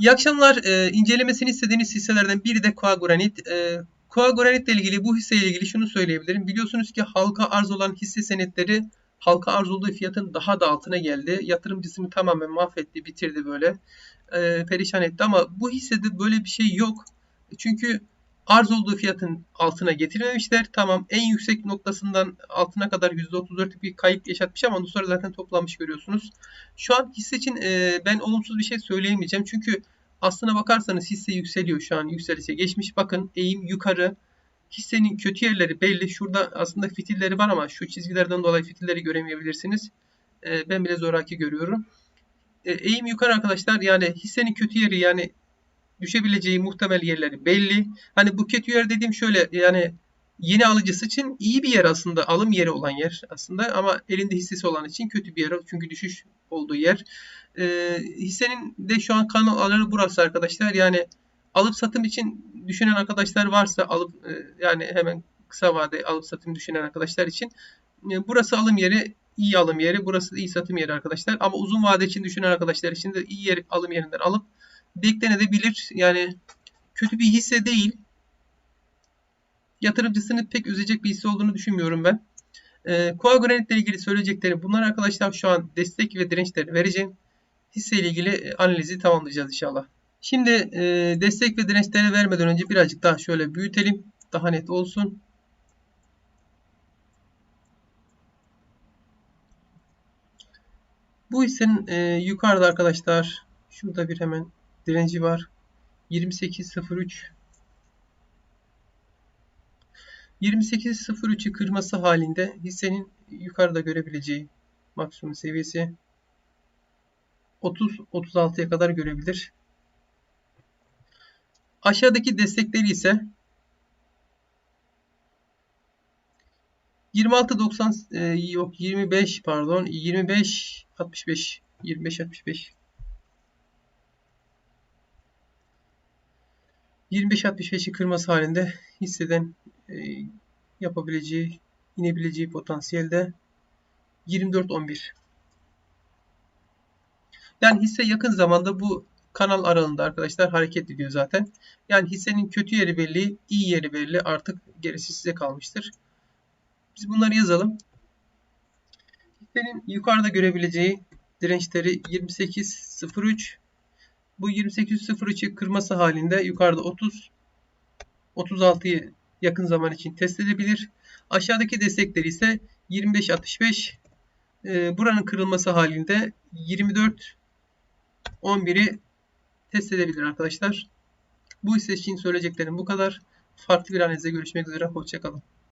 İyi akşamlar. Ee, incelemesini istediğiniz hisselerden biri de Koa Granit. Ee, Koa Granit ile ilgili bu hisseyle ilgili şunu söyleyebilirim. Biliyorsunuz ki halka arz olan hisse senetleri halka arz olduğu fiyatın daha da altına geldi. Yatırımcısını tamamen mahvetti, bitirdi böyle. Ee, perişan etti ama bu hissede böyle bir şey yok. Çünkü arz olduğu fiyatın altına getirmemişler. Tamam en yüksek noktasından altına kadar %34'lük bir kayıp yaşatmış ama ondan sonra zaten toplanmış görüyorsunuz. Şu an hisse için e, ben olumsuz bir şey söyleyemeyeceğim. Çünkü aslına bakarsanız hisse yükseliyor şu an yükselişe geçmiş. Bakın eğim yukarı. Hissenin kötü yerleri belli. Şurada aslında fitilleri var ama şu çizgilerden dolayı fitilleri göremeyebilirsiniz. E, ben bile zoraki görüyorum. E, eğim yukarı arkadaşlar. Yani hissenin kötü yeri yani düşebileceği muhtemel yerleri belli. Hani bu kötü yer dediğim şöyle yani yeni alıcısı için iyi bir yer aslında. Alım yeri olan yer aslında ama elinde hissesi olan için kötü bir yer. Çünkü düşüş olduğu yer. E, hissenin de şu an kanal alanı burası arkadaşlar. Yani alıp satım için düşünen arkadaşlar varsa alıp e, yani hemen kısa vade alıp satım düşünen arkadaşlar için e, burası alım yeri iyi alım yeri. Burası iyi satım yeri arkadaşlar. Ama uzun vade için düşünen arkadaşlar için de iyi yer alım yerinden alıp beklenebilir. Yani kötü bir hisse değil. Yatırımcısını pek üzecek bir hisse olduğunu düşünmüyorum ben. E, Koa Granit ile ilgili söyleyeceklerim bunlar arkadaşlar şu an destek ve dirençleri vereceğim. Hisse ile ilgili e, analizi tamamlayacağız inşallah. Şimdi e, destek ve dirençleri vermeden önce birazcık daha şöyle büyütelim. Daha net olsun. Bu hissenin e, yukarıda arkadaşlar şurada bir hemen direnci var. 28.03 28.03'ü kırması halinde hissenin yukarıda görebileceği maksimum seviyesi 30-36'ya kadar görebilir. Aşağıdaki destekleri ise 26.90 e, yok 25 pardon 25 65 25 65 25-65'i kırması halinde hisseden e, yapabileceği, inebileceği potansiyelde 24-11. Yani hisse yakın zamanda bu kanal aralığında arkadaşlar hareket ediyor zaten. Yani hissenin kötü yeri belli, iyi yeri belli. Artık gerisi size kalmıştır. Biz bunları yazalım. Hissenin yukarıda görebileceği dirençleri 28.03 bu 28.03'ü kırması halinde yukarıda 30 36'yı yakın zaman için test edebilir. Aşağıdaki destekleri ise 25.65 e, buranın kırılması halinde 24 11'i test edebilir arkadaşlar. Bu hisse için söyleyeceklerim bu kadar. Farklı bir analizde görüşmek üzere. Hoşçakalın.